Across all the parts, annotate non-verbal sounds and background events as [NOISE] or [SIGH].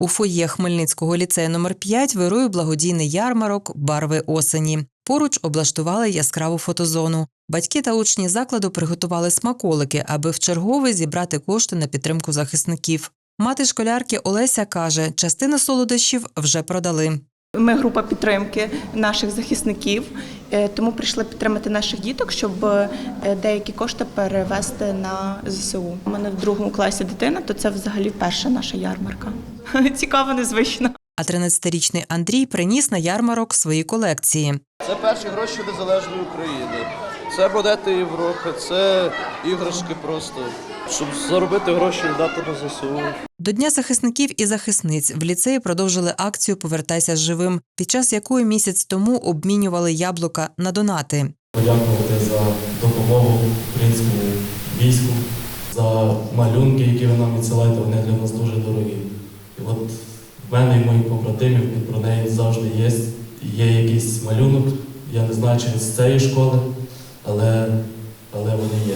У фоє Хмельницького ліцею номер 5 вирує благодійний ярмарок Барви осені. Поруч облаштували яскраву фотозону. Батьки та учні закладу приготували смаколики, аби в чергове зібрати кошти на підтримку захисників. Мати школярки Олеся каже, частину солодощів вже продали. Ми група підтримки наших захисників, тому прийшли підтримати наших діток, щоб е, деякі кошти перевести на ЗСУ. У мене в другому класі дитина, то це взагалі перша наша ярмарка. [LAUGHS] Цікаво, незвично. А 13-річний Андрій приніс на ярмарок свої колекції. Це перші гроші незалежної України. Це монети Європи, це іграшки просто, щоб заробити гроші і дати на ЗСУ. До Дня захисників і захисниць в ліцеї продовжили акцію Повертайся живим, під час якої місяць тому обмінювали яблука на донати. подякувати за допомогу українському війську, за малюнки, які ви нам відсилаєте, вони для нас дуже дорогі. І от в мене і моїх побратимів під бронею завжди є, є якийсь малюнок. Я не знаю, чи з цієї школи, але, але вони є.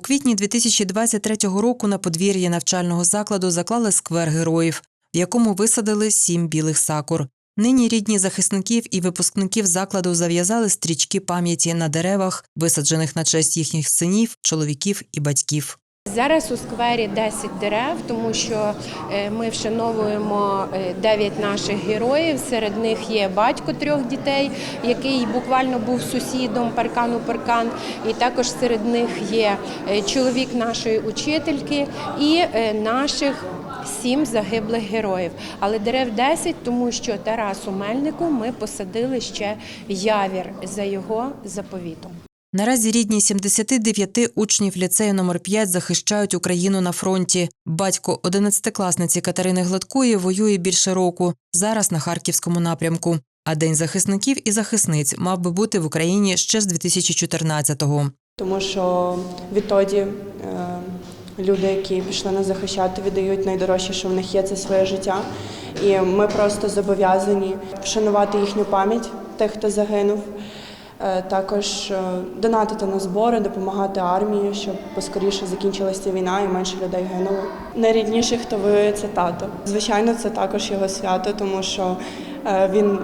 У квітні 2023 року на подвір'ї навчального закладу заклали сквер героїв, в якому висадили сім білих сакур. Нині рідні захисників і випускників закладу зав'язали стрічки пам'яті на деревах, висаджених на честь їхніх синів, чоловіків і батьків. Зараз у сквері 10 дерев, тому що е, ми вшановуємо 9 наших героїв. Серед них є батько трьох дітей, який буквально був сусідом паркану паркан. І також серед них є е, чоловік нашої учительки і е, наших. Сім загиблих героїв, але дерев 10, тому що Тарасу Мельнику ми посадили ще явір за його заповітом. Наразі рідні 79 учнів ліцею номер 5 захищають Україну на фронті. Батько 11-класниці Катерини Гладкої воює більше року, зараз на харківському напрямку. А День захисників і захисниць мав би бути в Україні ще з 2014-го. тому що відтоді е, люди, які пішли нас захищати, віддають найдорожче, що в них є, це своє життя. І ми просто зобов'язані вшанувати їхню пам'ять тих, хто загинув. Е, Також е, донатити на збори, допомагати армії, щоб поскоріше закінчилася війна і менше людей гинуло. Найрідніший, хто ви це тато. Звичайно, це також його свято, тому що е, він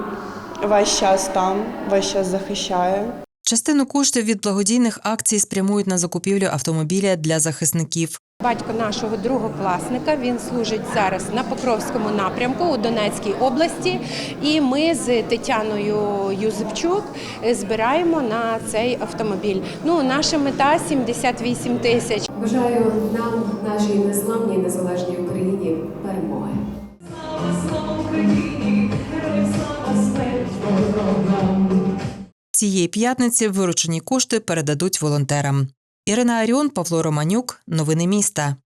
весь час там, весь час захищає. Частину коштів від благодійних акцій спрямують на закупівлю автомобіля для захисників. Батько нашого другокласника він служить зараз на Покровському напрямку у Донецькій області. І ми з Тетяною Юзепчук збираємо на цей автомобіль. Ну, наша мета 78 тисяч. Бажаю нам, нашій незламній незалежній Україні, перемоги. Цієї п'ятниці виручені кошти передадуть волонтерам. Ірина Аріон, Павло Романюк. Новини міста.